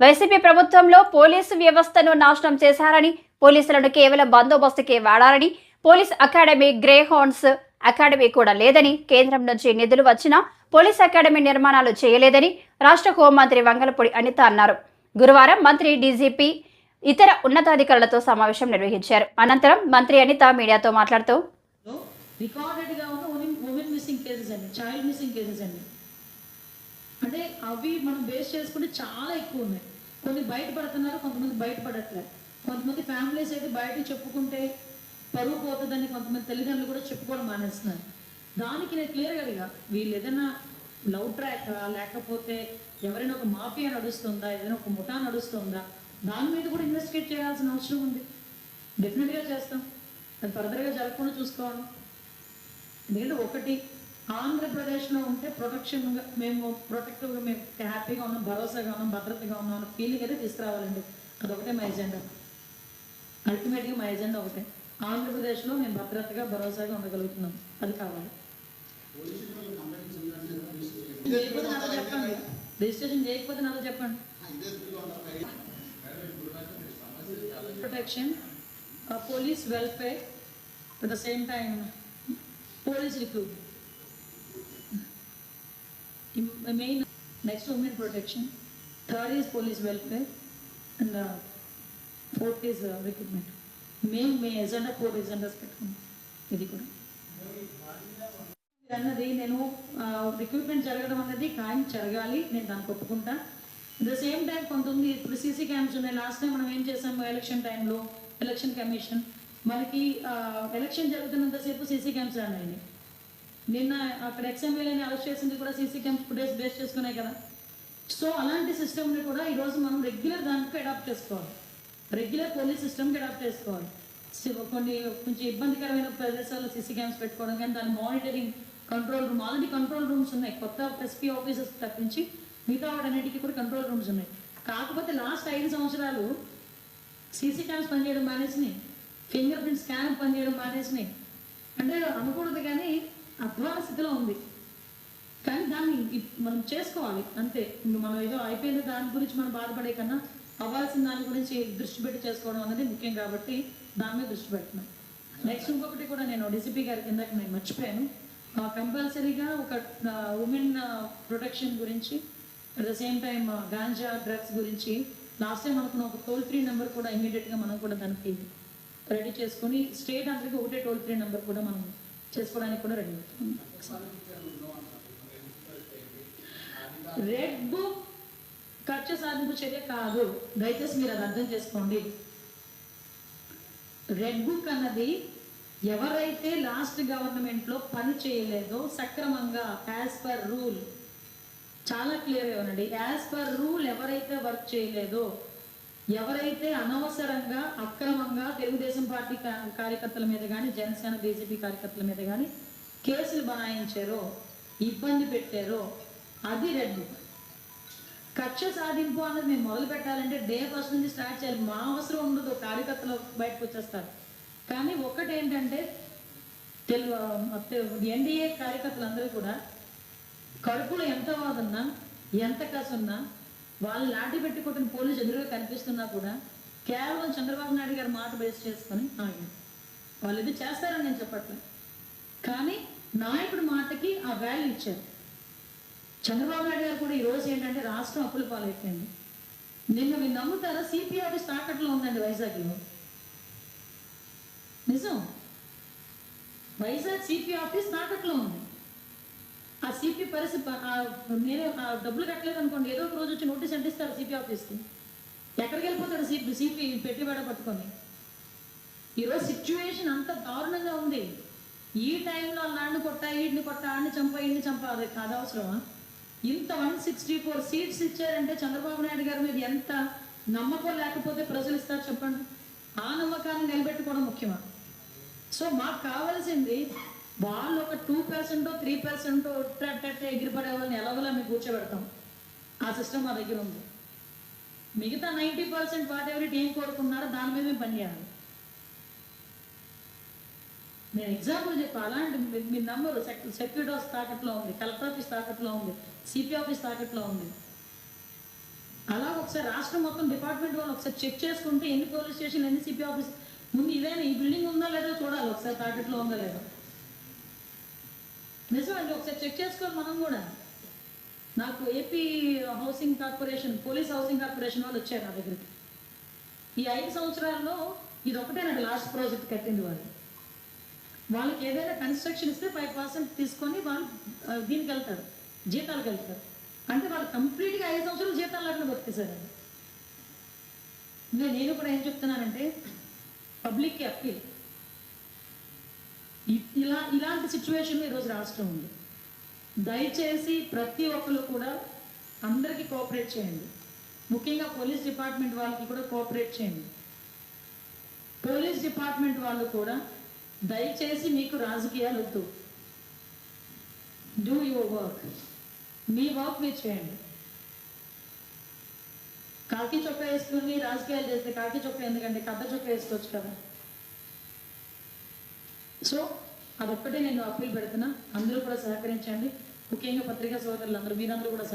YCP ప్రభుత్వంలో police వ్యవస్థను నాశనం చేశారని పోలీసులను కేవలం బందోబస్తుకే వాడారని పోలీస్ అకాడమీ గ్రే హోన్స్ అకాడమీ కూడా లేదని కేంద్రం నుంచి నిధులు వచ్చినా పోలీస్ అకాడమీ నిర్మాణాలు చేయలేదని రాష్ట్ర హోంమంత్రి వంగలపూడి అనిత అన్నారు. గురువారం మంత్రి డీజీపీ ఇతర ఉన్నతాధికారులతో సమావేశం నిర్వహించారు. అనంతరం మంత్రి అనిత మీడియాతో మాట్లాడుతూ రికార్డెడ్గా ఉన్న ఉమెన్ మిస్సింగ్ కేసెస్ అండి చైల్డ్ మిస్సింగ్ కేసెస్ అండి. అంటే అవి మనం బేస్ చేసుకుంటే చాలా ఎక్కువ ఉన్నాయి. కొన్ని బయటపడుతున్నారు కొంతమంది బయటపడట్లేదు. కొంతమంది ఫ్యామిలీస్ అయితే బయట చెప్పుకుంటే పరువు పోతుందని కొంతమంది తల్లిదండ్రులు కూడా చెప్పుకోవడం మానేస్తున్నారు. దానికి నేను క్లియర్గా అడిగా వీళ్ళు ఏదైనా లవ్ ట్రాక్ లేకపోతే ఎవరైనా ఒక మాఫియా నడుస్తుందా ఏదైనా ఒక ముఠా నడుస్తుందా దాని మీద కూడా ఇన్వెస్టిగేట్ చేయాల్సిన అవసరం ఉంది. డెఫినెట్గా చేస్తాం. అది ఫర్దర్గా జరగకుండా చూసుకోవడం ఎందుకంటే ఒకటి ఆంధ్రప్రదేశ్లో ఉంటే ప్రొటెక్షన్గా మేము ప్రొటెక్టివ్గా మేము హ్యాపీగా ఉన్నాం భరోసాగా ఉన్నాం భద్రతగా ఉన్నాం అన్న ఫీలింగ్ అయితే తీసుకురావాలండి. అదొకటే మా ఎజెండా. అల్టిమేట్గా మా ఎజెండా ఒకటే. ఆంధ్రప్రదేశ్లో మేము భద్రతగా భరోసాగా ఉండగలుగుతున్నాం. అది కావాలి. చెప్పండి. రిజిస్ట్రేషన్ చేయకపోతే నాతో చెప్పండి. Protection police welfare at the same time police recruitment. Main next women protection third is police welfare and fourth is recruitment మేము మీ ఎజెండా ఫోర్ ఎజెండాస్ పెట్టుకున్నాం. ఇది కూడా. అన్నది నేను రిక్రూట్మెంట్ జరగడం అన్నది ఖాయం జరగాలి నేను దానికి ఒప్పుకుంటా. ద సేమ్ టైం కొంత ఉంది ఇప్పుడు సీసీ క్యామ్స్ ఉన్నాయి. లాస్ట్ టైం మనం ఏం చేసాము ఎలక్షన్ టైంలో ఎలక్షన్ కమిషన్ మనకి ఎలక్షన్ జరుగుతున్నంతసేపు సీసీ క్యామ్స్ అన్నాయి నిన్న అక్కడ ఎక్స్ఎంఎల్ఏని అరెస్ట్ చేసింది కూడా సీసీ క్యామ్స్ ఫుటేజ్ బేస్ చేసుకునే కదా. సో అలాంటి సిస్టమ్ని కూడా ఈరోజు మనం రెగ్యులర్ దానికి అడాప్ట్ చేసుకోవాలి. రెగ్యులర్ పోలీస్ సిస్టమ్కి అడాప్ట్ చేసుకోవాలి. కొన్ని కొంచెం ఇబ్బందికరమైన ప్రదేశాల్లో సీసీ క్యామ్స్ పెట్టుకోవడం కానీ దాని monitoring control room already control rooms ఉన్నాయి. కొత్త ఎస్పీ ఆఫీసర్స్ తప్పించి మిగతా వాటన్నిటికీ కూడా కంట్రోల్ రూమ్స్ ఉన్నాయి. కాకపోతే లాస్ట్ ఐదు సంవత్సరాలు సీసీ క్యామ్స్ పనిచేయడం మానేసినాయి. ఫింగర్ ప్రింట్ స్కాన్ పనిచేయడం మానేసినాయి. అంటే అనకూడదు కానీ అధ్వాన స్థితిలో ఉంది. కానీ దాన్ని మనం చేసుకోవాలి. అంతే. మనం ఏదో అయిపోయిన దాని గురించి మనం బాధపడే కన్నా అవ్వాల్సిన దాని గురించి దృష్టి పెట్టి చేసుకోవడం అనేది ముఖ్యం కాబట్టి దాని మీద దృష్టి పెడుతున్నాం. నెక్స్ట్ ఇంకొకటి కూడా నేను డీసీపీ గారి కిందకి నేను మర్చిపోయాను. కంపల్సరీగా ఒక ఉమెన్ ప్రొటెక్షన్ గురించి at the same time ganja drugs గురించి లాస్ట్ టైం అనుకున్న ఒక టోల్ ఫ్రీ నెంబర్ కూడా ఇమీడియట్గా మనం కూడా దానికి రెడీ చేసుకొని స్టేట్ అందరికీ ఒకటే టోల్ ఫ్రీ నెంబర్ కూడా మనం చేసుకోవడానికి కూడా రెడీ రెడ్ బుక్ ఖర్చు సాధింపు చర్య కాదు. దయచేసి మీరు అది అర్థం చేసుకోండి. రెడ్ బుక్ అన్నది ఎవరైతే లాస్ట్ గవర్నమెంట్లో పని చేయలేదో సక్రమంగా యాజ్ పర్ రూల్ చాలా క్లియర్ ఇవ్వనండి యాజ్ పర్ రూల్ ఎవరైతే వర్క్ చేయలేదో ఎవరైతే అనవసరంగా అక్రమంగా తెలుగుదేశం పార్టీ కార్యకర్తల మీద కానీ జనసేన బీజేపీ కార్యకర్తల మీద కానీ కేసులు బనాయించారో ఇబ్బంది పెట్టారో అది రెడ్ బుక్. కక్ష సాధింపు అన్నది మేము మొదలు పెట్టాలంటే డే ఫస్ట్ నుంచి స్టార్ట్ చేయాలి. మా అవసరం ఉండదు కార్యకర్తలు బయటకు వచ్చేస్తారు. కానీ ఒకటి ఏంటంటే తెలుగు ఎన్డీఏ కార్యకర్తలందరూ కూడా కడుపులో ఎంత వాదున్నా ఎంత కసున్నా వాళ్ళు లాఠీ పెట్టి పోలీసు ఎదురుగా కనిపిస్తున్నా కూడా కేవలం చంద్రబాబు నాయుడు గారి మాట బేస్ చేసుకొని ఆగారు. వాళ్ళు ఇది చేస్తారని నేను చెప్పట్లేదు. కానీ నాయకుడి మాటకి ఆ వాల్యూ ఇచ్చారు. చంద్రబాబు నాయుడు గారు కూడా ఈ రోజు ఏంటంటే రాష్ట్రం అప్పుల పాలైపోయింది. నిన్న మీరు నమ్ముతారా? సిపి ఆఫీస్ తాకట్లో ఉందండి వైజాగ్లో. నిజం? వైజాగ్ సిపి ఆఫీస్ తాకట్లో ఉంది. ఆ సిపి పరిస్థితి ప- ఆ నేనే డబ్బులు కట్టలేదు అనుకోండి ఏదో ఒక రోజు వచ్చి నోటీస్ అంటిస్తారు సిపి ఆఫీస్కి ఎక్కడికి వెళ్ళిపోతాడు సిపి సిపి పెట్టుబడి పట్టుకొని? ఈరోజు సిచ్యువేషన్ అంత దారుణంగా ఉంది. ఈ టైంలో నాన్ని కొట్టా ఈడిని కొట్టా ఆడిని చంపా ఈడిని చంపా అది కాదు అవసరమా? ఇంత వన్ సిక్స్టీ ఫోర్ సీట్స్ ఇచ్చారంటే చంద్రబాబు నాయుడు గారి మీద ఎంత నమ్మకం లేకపోతే ప్రజలు ఇస్తారు చెప్పండి? ఆ నమ్మకాన్ని నిలబెట్టుకోవడం ముఖ్యమా? సో మాకు కావాల్సింది వాళ్ళు ఒక టూ పర్సెంట్ త్రీ పర్సెంట్ ఎగిరిపడే వాళ్ళని ఎలాగోలా మేము కూర్చోబెడతాం? ఆ సిస్టమ్ మా దగ్గర ఉంది. మిగతా నైంటీ పర్సెంట్ వాట్ ఎవరి ఏం కోరుకున్నారో దాని మీద మేము పనిచేయాలి. నేను ఎగ్జాంపుల్ చెప్పా అలాంటి మీ- నంబరు సెక్యూరిటీ ఆఫీస్ తాకట్లో ఉంది కలెక్టర్ ఆఫీస్ తాకట్లో ఉంది సిపి ఆఫీస్ తాకట్లో ఉంది. అలా ఒకసారి రాష్ట్రం మొత్తం డిపార్ట్మెంట్ వాళ్ళు ఒకసారి చెక్ చేసుకుంటే ఎన్ని పోలీస్ స్టేషన్ ఎన్ని సిపి ఆఫీస్ ముందు ఇదేనా ఈ బిల్డింగ్ ఉందా లేదో చూడాలి ఒకసారి తాకట్లో ఉందా లేదో. నిజమండి ఒకసారి చెక్ చేసుకోవాలి మనం కూడా. నాకు AP housing corporation police housing corporation వాళ్ళు వచ్చారు నా దగ్గరికి. ఈ ఐదు సంవత్సరాల్లో ఇది ఒకటేనండి లాస్ట్ ప్రాజెక్ట్ కట్టింది వాళ్ళు. వాళ్ళకి ఏదైనా కన్స్ట్రక్షన్ ఇస్తే ఫైవ్ పర్సెంట్ తీసుకొని వాళ్ళు దీనికి వెళ్తారు జీతాలకు వెళ్తారు. అంటే వాళ్ళు కంప్లీట్గా ఐదు సంవత్సరాలు జీతాలు లేకుండా బతికేశారు నేను నేను కూడా ఏం చెప్తున్నానంటే పబ్లిక్కి అప్పీల్ ఇలా ఇలాంటి సిచ్యువేషన్ ఈరోజు రాష్ట్రం ఉంది. దయచేసి ప్రతి ఒక్కరు కూడా అందరికీ కోఆపరేట్ చేయండి. ముఖ్యంగా పోలీస్ డిపార్ట్మెంట్ వాళ్ళకి కూడా కోఆపరేట్ చేయండి. పోలీస్ డిపార్ట్మెంట్ వాళ్ళు కూడా దయచేసి మీకు రాజకీయాలు వద్దు. డూ యువర్ వర్క్ మీ వర్క్ మీరు చేయండి. కాకి చొక్కా వేసుకుని రాజకీయాలు చేస్తే కాకి చొక్కా ఎందుకంటే కథ చొక్కా వేసుకోవచ్చు కదా. సో అదొక్కటే నేను అప్పీల్ పెడుతున్నా. అందరూ కూడా సహకరించండి. ముఖ్యంగా పత్రికా సోదరులు అందరూ మీరందరూ కూడా